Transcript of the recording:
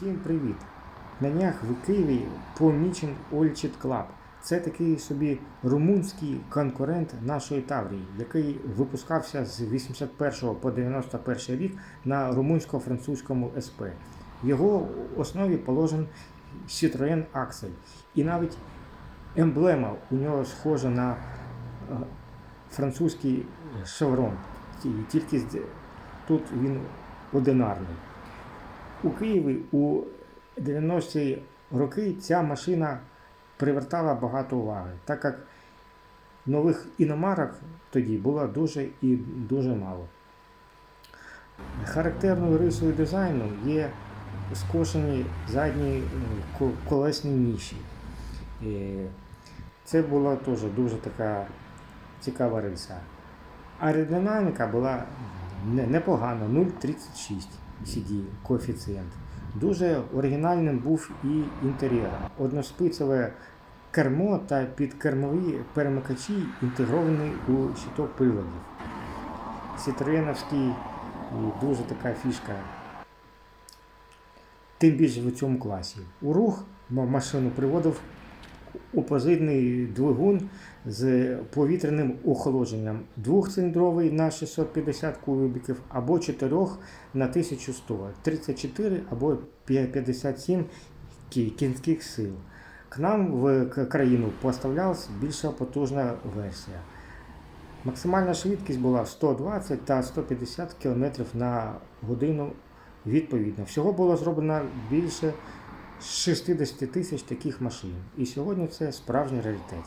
Всім привіт! На днях в Києві помічен Ольчит Club. Це такий собі румунський конкурент нашої Таврії, який випускався з 81 по 91 рік на румунсько-французькому СП. В його основі положен Citroën Axel. І навіть емблема у нього схожа на е, французький шеврон. Тільки тут він одинарний. У Києві у 90-ті роки ця машина привертала багато уваги, так як нових іномарок тоді було дуже і дуже мало. Характерною рисою дизайну є скошені задні е, колесні ніші. Е, Це була теж дуже така цікава риса. Аеродинаміка була не- непогана, 0,36 CD коефіцієнт. Дуже оригінальним був і інтер'єр. Односпицеве кермо та підкермові перемикачі інтегровані у щиток приладів. І дуже така фішка. Тим більше в цьому класі. У рух машину приводив опозитний двигун з повітряним охолодженням. Двохциліндровий на 650 кубіків або 4 на 1100, 34 або 57 кінських сил. К нам в країну поставлялась більша потужна версія. Максимальна швидкість була 120 та 150 км на годину відповідно. Всього було зроблено більше 60 тисяч таких машин. І сьогодні це справжній раритет.